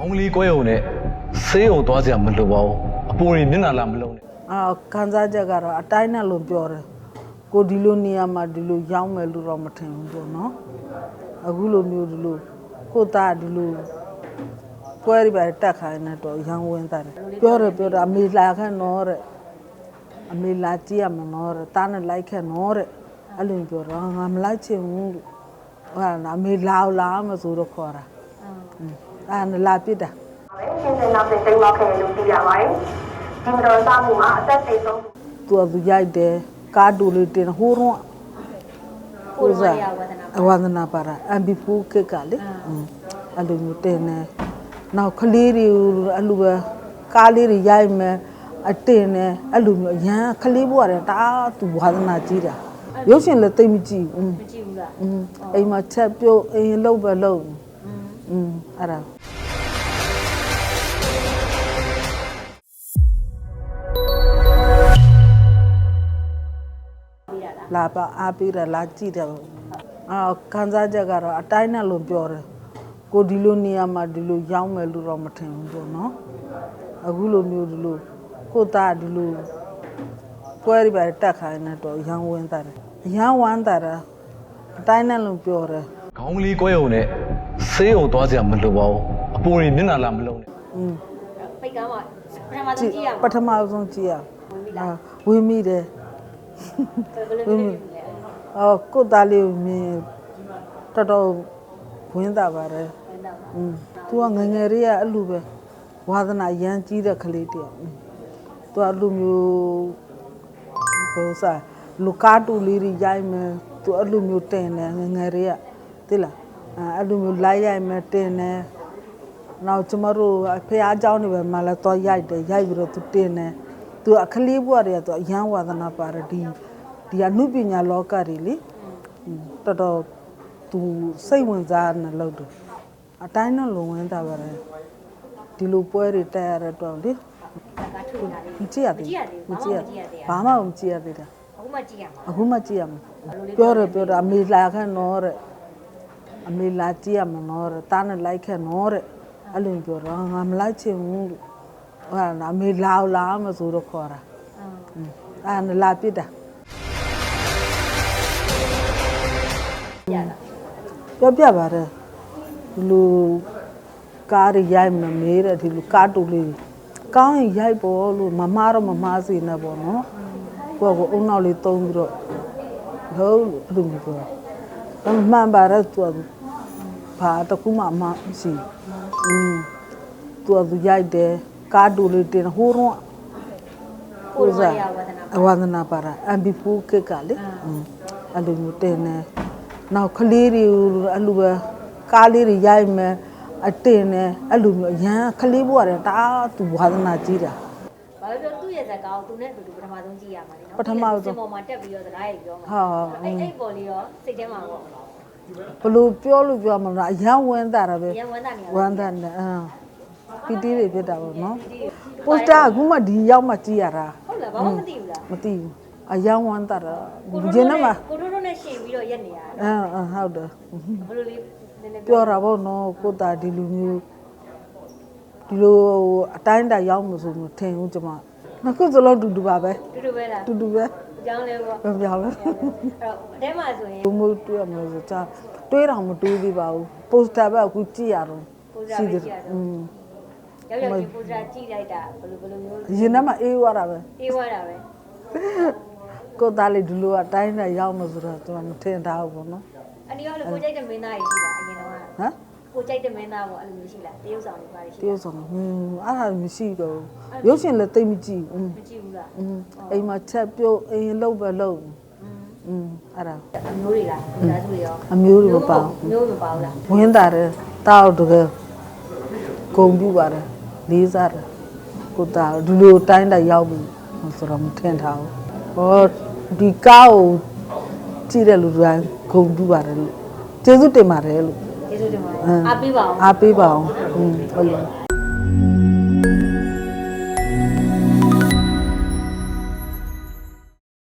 ခေါင်းကလေးကွဲုံနဲ့ဆေးုံသွားစရာမလိုပါဘူးအပူတွေမျက်နှာလာမလုံးနဲ့အာခံစားချက်ကတော့အတိုင်းနဲ့လို့ပြောတယ်ကိုဒီလိုနေရာမှာဒီလိုရောင်းမယ်လို့တော့မထင်ဘူးပေါ့နော်အခုလိုမျိုးဒီလိုကိုသားဒီလိုပွဲရီပါတက်ခိုင်းနေတော့ရန်ဝင်တာတယ်ပြောတယ်ပြောတယ်အမေလာခဲ့နော်တဲ့အမေလာကြည့်ရမနော်တဲ့တားနဲ့လိုက်ခဲ့နော်တဲ့အဲ့လိုပြောတော့ငါမလိုက်ချင်ဘူးလို့ဟာအမေလာလာမဆိုတော့ခေါ်တာอืม အာလာပစ်တာရှင်ရှင်နောက်ပြန်သိမ်းမောက်ခဲ့လို့သိရပါတယ်ဒီမတော်စားမှုမှာအသက်သေဆုံးသူကသူရိုက်တယ်ကားတူလေးတင်ဟိုးရုံးကိုယ်စားအဝန္ဒနာပါရာအမ်ဘီဖူကကလေအဲ့လိုမျိုးတင်နေနောက်ကလေးတွေအဲ့လိုပဲကားလေးတွေရိုက်မယ်အတင်နဲ့အဲ့လိုမျိုးအရန်ကလေးဘွားတယ်တအားသူဝါသနာကြီးတာရုပ်ရှင်လည်းသိမကြည့်ဘူးမကြည့်ဘူးလားအိမ်မှာချက်ပြုတ်အိမ်လောက်ပဲလောက်อืมအဲ့ဒါ လားလာပါအားပေးတယ်လာကြည့်တယ်အာခံစားချက်ကတော့အတိုင်းနဲ့လို့ပြောတယ်ကိုဒီလိုနေရာမှာဒီလိုရောင်းမယ်လို့တော့မထင်ဘူးပေါ့နော်အခုလိုမျိုးဒီလိုကိုသားဒီလိုပွဲရီပါတက်ခိုင်းနေတော့ရန်ဝင်တာတယ်ရန်ဝမ်းတာတာအတိုင်းနဲ့လို့ပြောတယ်ခေါင်းကလေးကွဲုံနဲ့ဆေးုံသွားစရာမလိုပါဘူးအပူတွေမျက်နှာလာမလုံးနဲ့อืมပိတ်ကမ်းမှာပထမဆုံးကြည့်ရပထမဆုံးကြည့်ရအာဝင်းမိတယ်ဘယ်လိုမျိုးလဲ အော်ကိုသားလေးကိုမြင်တော်တော်ဝင်းတာပါတယ်။အင်းသူကငငယ်လေးကအဲ့လိုပဲဝါသနာရမ်းကြီးတဲ့ကလေးတယောက်။သူကလူမျိုးဘုရားလူကားတူလေးကြီးရိုက်မယ်သူအဲ့လိုမျိုးတင်တယ်ငငယ်လေးကသိလားအဲ့လိုမျိုးလိုက်ရိုက်မယ်တင်တယ်နောက်ကျမတို့ဖះအเจ้าနေပဲမှလည်းတော့ရိုက်တယ်ရိုက်ပြီးတော့သူတင်တယ် သူကကလေးဘွားတွေကသူအရန်ဝါသနာပါတဲ့ဒီဒီကနုပညာလောကတွေလေတော်တော်သူစိတ်ဝင်စားနေလို့တူအတိုင်းတော့လုံဝင်တာပါတယ်ဒီလိုပွဲတွေတက်ရတဲ့တော့လေမကြည့်ရသေးဘူးမကြည့်ရဘာမှမကြည့်ရသေးတာအခုမှကြည့်ရမှာအခုမှကြည့်ရမှာပြောတယ်ပြောတာအမေလာခန့်တော့တဲ့အမေလာကြည့်ရမှာတော့တားနဲ့လိုက်ခန့်တော့တဲ့အဲ့လိုပြောတော့ငါမလိုက်ချင်ဘူးလို့ ဟာနာမေလာလာမဆိုတော့ခေါ်တာအာနလာပြစ်တာရတာပြောပြပါတယ်ဒီလိုကားတွေရိုက်မမေးတဲ့ဒီလိုကားတူလေးကောင်းရင်ရိုက်ပေါ်လို့မမားတော့မမားစေနဲ့ပေါ့နော်ကိုယ့်ကိုအုံနောက်လေးသုံးပြီးတော့ဟုတ်လို့ဘယ်လိုပြောလဲမှန်ပါတယ်သူကဘာတခုမှမရှိဘူးอืมသူကရိုက်တယ် ကားတူလေးတင်ဟိုးတော့ကိုရရဝဒနာအဝန္ဒနာပါရာအမ်ဘီဖူကကလေอืมအဲ့လိုမျိုးတင်နေနောက်ကလေးတွေအဲ့လိုပဲကားလေးတွေရိုက်မယ်အတင်နေအဲ့လိုမျိုးအရန်ကလေးဘွားတယ်တာသူဝါသနာကြီးတာဘာလို့ပြောသူ့ရဲ့ဇာတ်ကောင်းသူနဲ့အတူတူပထမဆုံးကြည့်ရမှာလေနော်ပထမဆုံးစင်ပေါ်မှာတက်ပြီးတော့စကားရေးပြောမှာဟာအဲ့အဲ့ပေါ်လေးရောစိတ်ထဲမှာပေါ့ဘလို့ပြောလို့ပြောမှာမလားအရန်ဝမ်းတာတာပဲရန်ဝမ်းတာနေဝမ်းတာနေအာ ပီတီတွေဖြစ်တာပေါ့နော်ပိုစတာအခုမှဒီရောက်မှကြည့်ရတာဟုတ်လားဘာမှမသိဘူးလားမသိဘူးအရန်ဝမ်းတာတာကိုဂျင်းနဲ့မှာကိုတို့တို့နဲ့ရှင်ပြီးတော့ရက်နေရတာအာအာဟုတ်တယ်ဘယ်လိုလေးနည်းနည်းပြောတာပေါ့နော်ကိုတာဒီလူမျိုးဒီလိုအတိုင်းအတာရောက်မှဆိုမထင်ဘူးကျမနှစ်ခုစလုံးတူတူပါပဲတူတူပဲလားတူတူပဲအကြောင်းလဲပေါ့မပြောင်းလဲအဲ့တော့အထဲမှာဆိုရင်ဘုံမို့တွေ့ရမလို့ဆိုချာတွေးတော့မတွေးသေးပါဘူးပိုစတာပဲအခုကြည့်ရတော့ပိုစတာပဲကြည့်ရတော့อืม ရောက်ရောက်ချင်းပူဇာကြည့်လိုက်တာဘယ်လိုဘယ်လိုမျိုးရင်ထဲမှာအေးသွားတာပဲအေးသွားတာပဲကိုသားလေးဒီလိုကတိုင်းနဲ့ရောက်မှဆိုတော့သူကမထင်တာဘူးနော်အနီရောလေကိုကြိုက်တဲ့မင်းသားကြီးရှိလားအရင်တော့ဟမ်ကိုကြိုက်တဲ့မင်းသားပေါ့အဲ့လိုမျိုးရှိလားတရုပ်ဆောင်တွေပါရှိလားတရုပ်ဆောင်ဟွန်းအဲ့ဒါမရှိတော့ရုပ်ရှင်လည်းတိတ်မကြည့်ဘူးမကြည့်ဘူးလားဟွန်းအိမ်မှာချက်ပြုတ်အင်းလှုပ်ပဲလှုပ်อืมအဲ့ဒါအမျိုးတွေလားမိသားစုတွေရောအမျိုးတွေမပါဘူးမျိုးမပါဘူးလားဝင်းတာတယ်တောက်တကယ်ဂုံပြူပါတယ် လေးစားတယ်ကိုတာဒီလိုတိုင်းတိုင်းရောက်ပြီဆိုတော့မထင်ထားဘူးဟောဒီကားကိုကြည့်တဲ့လူတိုင်းဂုံပြူပါတယ်လို့ကျေးဇူးတင်ပါတယ်လို့ကျေးဇူးတင်ပါတအယ်င်းအားပေးပါအောင်အားပေးပါအောင်อืมဟုတ်လား